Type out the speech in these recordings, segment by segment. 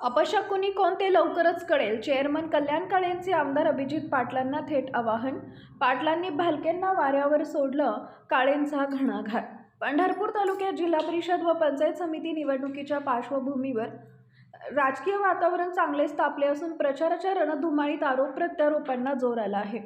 अपशकुनी कोणते लवकरच कळेल? चेअरमन कल्याण काळेंचे आमदार अभिजित पाटलांना थेट आवाहन. पाटलांनी भालकेंना वाऱ्यावर सोडलं काळेंचा घणाघात. पंढरपूर तालुक्यात जिल्हा परिषद व पंचायत समिती निवडणुकीच्या पार्श्वभूमीवर राजकीय वातावरण चांगलेच तापले असून प्रचाराच्या रणधुमाळीत आरोप प्रत्यारोपांना जोर आला आहे.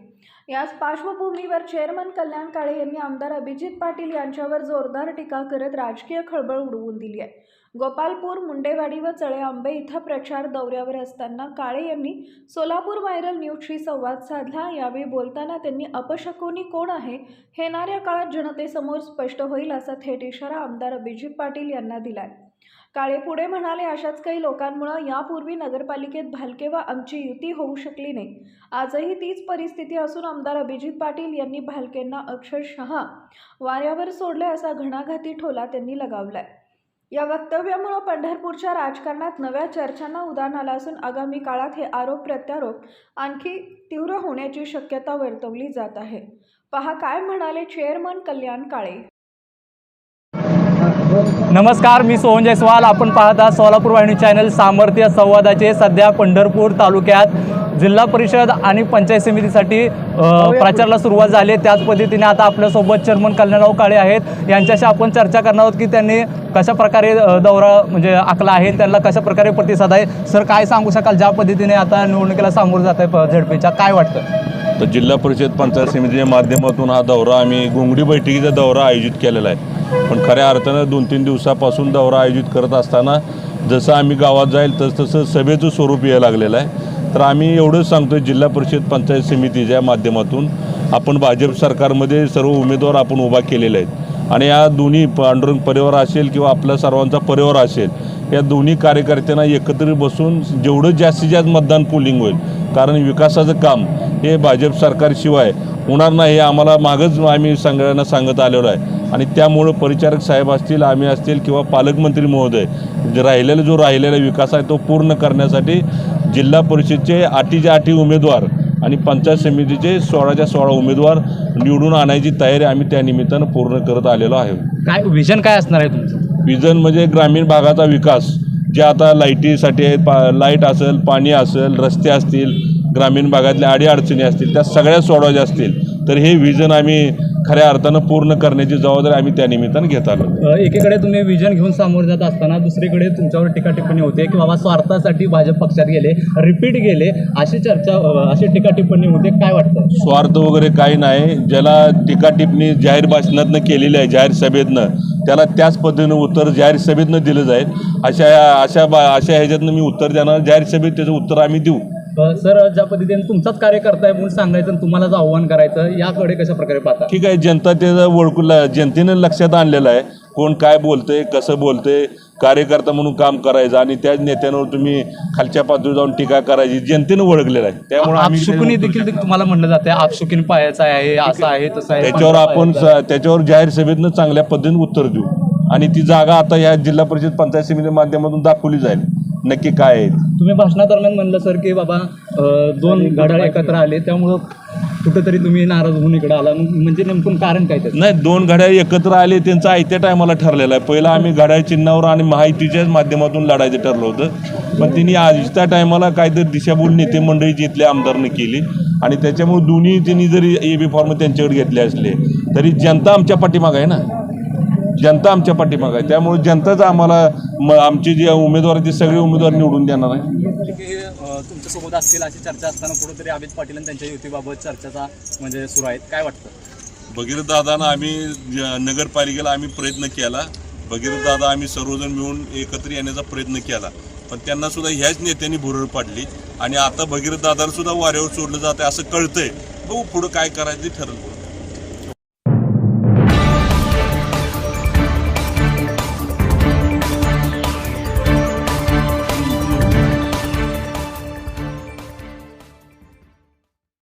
याच पार्श्वभूमीवर चेअरमन कल्याण काळे यांनी आमदार अभिजित पाटील यांच्यावर जोरदार टीका करत राजकीय खळबळ उडवून दिली आहे. गोपालपूर मुंडेवाडी व चळे आंबे इथं प्रचार दौऱ्यावर असताना काळे यांनी सोलापूर व्हायरल न्यूजशी संवाद साधला. यावेळी बोलताना त्यांनी अपशकुनी कोण आहे? हे येणाऱ्या काळात जनतेसमोर स्पष्ट होईल असा थेट इशारा आमदार अभिजित पाटील यांना दिलाय. काळे पुढे म्हणाले अशाच काही लोकांमुळं यापूर्वी नगरपालिकेत भालके व आमची युती होऊ शकली नाही. आजही तीच परिस्थिती असून आमदार अभिजित पाटील यांनी भालकेंना अक्षरशः वाऱ्यावर सोडले असा घणाघाती ठोला त्यांनी लगावलाय. या वक्तव्यामुळं पंढरपूरच्या राजकारणात नव्या चर्चांना उदाहरण आलं असून आगामी काळात हे आरोप प्रत्यारोप आणखी तीव्र होण्याची शक्यता वर्तवली जात आहे. पहा काय म्हणाले चेअरमन कल्याण काळे? नमस्कार मी सोहन जयस्वाल. आपण पाहत आहात सोलापूर वाहिनी चॅनल सामर्थ्य संवादाचे सध्या पंढरपूर तालुक्यात जिल्हा परिषद आणि पंचायत समितीसाठी प्रचाराला सुरुवात झाली आहे. त्याच पद्धतीने आता आपल्यासोबत चर्मन कल्याणराव काळे आहेत. यांच्याशी आपण चर्चा करणार आहोत की त्यांनी कशा प्रकारे दौरा म्हणजे आखला आहे त्यांना कशा प्रकारे प्रतिसाद आहे? सर काय सांगू शकाल? ज्या पद्धतीने आता निवडणुकीला सामोरं जात आहे झडपीच्या काय वाटतं? तर जिल्हा परिषद पंचायत समितीच्या माध्यमातून हा दौरा आम्ही घोंगडी बैठकीचा दौरा आयोजित केलेला आहे. पण खऱ्या अर्थानं दोन तीन दिवसापासून दौरा आयोजित करत असताना जसं आम्ही गावात जाईल तस तसं सभेचं स्वरूप यायला लागलेलं आहे. तर आम्ही एवढंच सांगतो जिल्हा परिषद पंचायत समितीच्या माध्यमातून आपण भाजप सरकारमध्ये सर्व उमेदवार आपण उभा केलेले आहेत. आणि या दोन्ही पांडुरंग परिवार असेल किंवा आपल्या सर्वांचा परिवार असेल या दोन्ही कार्यकर्त्यांना एकत्र बसून जेवढं जास्तीत जास्त मतदान पोलिंग होईल. कारण विकासाचं काम हे भाजप सरकारशिवाय होणार नाही हे आम्हाला मागंच आम्ही सगळ्यांना सांगत आलेलो आहे. आणि त्यामुळं परिचारक साहेब असतील आम्ही असतील किंवा पालकमंत्री महोदय राहिलेला जो राहिलेला विकास आहे तो पूर्ण करण्यासाठी जिल्हा परिषदचे आठीच्या आठी उमेदवार आणि पंचायत समितीचे सोळाच्या सोळा उमेदवार निवडून आणायची तयारी आम्ही त्या निमित्तानं पूर्ण करत आलेलो आहे. काय विजन काय असणार आहे तुमचं? विजन म्हणजे ग्रामीण भागाचा विकास जे आता लाईटीसाठी आहेत पा लाइट असेल पाणी असेल रस्ते असतील ग्रामीण भागातल्या अडीअडचणी असतील त्या सगळ्या सोडवायच्या असतील तर हे विजन आम्ही खऱ्या अर्थानं पूर्ण करण्याची जबाबदारी आम्ही त्या निमित्तानं घेत आलो. एकीकडे तुम्ही विजन घेऊन सामोरे जात असताना दुसरीकडे तुमच्यावर टीका टिप्पणी होते की बाबा स्वार्थासाठी भाजप पक्षात गेले रिपीट गेले अशी चर्चा अशी टीका टिप्पणी होते काय वाटतं? स्वार्थ वगैरे काही नाही. ज्याला टीका टिप्पणी जाहीर भाषणातनं केलेली आहे जाहीर सभेतनं त्याला त्याच पद्धतीनं उत्तर जाहीर सभेतनं दिलं जाईल. अशा अशा बा अशा ह्याच्यातनं मी उत्तर देणार. जाहीर सभेत त्याचं उत्तर आम्ही देऊ. सर ज्या पद्धतीने तुमचाच कार्यकर्ता आहे म्हणून सांगायचं आणि तुम्हालाच आव्हान करायचं याकडे कशा प्रकारे पाहता? ठीक आहे जनता त्याचं ओळखून जनतेनं लक्षात आणलेलं आहे. कोण काय बोलतंय कसं बोलतंय कार्यकर्ता म्हणून काम करायचं आणि त्याच नेत्यांवर तुम्ही खालच्या पातळीवर जाऊन टीका करायची जनतेनं ओळखलेलं आहे. त्यामुळे आम्ही आपशुकुनी देखील तुम्हाला म्हणलं जाते आपशुकीन पाहायचं आहे असं आहे तसं आहे त्याच्यावर आपण त्याच्यावर जाहीर सभेतनं चांगल्या पद्धतीने उत्तर देऊ. आणि ती जागा आता या जिल्हा परिषद पंचायत समिती माध्यमातून दाखवली जाईल. नक्की काय आहे? तुम्ही भाषणादरम्यान म्हणलं सर की बाबा अ, दोन घड्याळ एकत्र आले त्यामुळं कुठेतरी तुम्ही नाराज होऊन इकडे आला. म्हणजे नेमकून कारण काय त्याचं? नाही दोन घड्याळ एकत्र आले त्यांचं आयत्या टायमाला ठरलेलं आहे. पहिला आम्ही घड्याळ चिन्हावर आणि माहितीच्याच माध्यमातून लढायचं ठरलं होतं. पण तिने आजच्या टायमाला काहीतरी दिशाभूल नेते मंडळी जिथल्या आमदारनं केली. आणि त्याच्यामुळे दोन्ही त्यांनी जरी ए बी फॉर्म त्यांच्याकडे घेतले असले तरी जनता आमच्या पाठीमागं आहे ना? जनता आमच्या पाठीमागं आहे. त्यामुळे जनताच आम्हाला म आमचे जे उमेदवार ते सगळे उमेदवार निवडून देणार आहे. तुमच्यासोबत असतील अशी चर्चा असताना कुठेतरी अमित पाटील आणि त्यांच्या युतीबाबत चर्चेचा म्हणजे सुरू आहेत. काय वाटतं? भगीरथ दादानं आम्ही ज- नगरपालिकेला आम्ही प्रयत्न केला. भगीरथ दादा आम्ही सर्वजण मिळून एकत्र येण्याचा प्रयत्न केला. पण त्यांना सुद्धा ह्याच नेत्यांनी भुरळ पाडली. आणि आता भगीरथ दादाला सुद्धा वाऱ्यावर सोडलं जाते असं कळतंय. बघू पुढं काय करायचं ते ठरलं.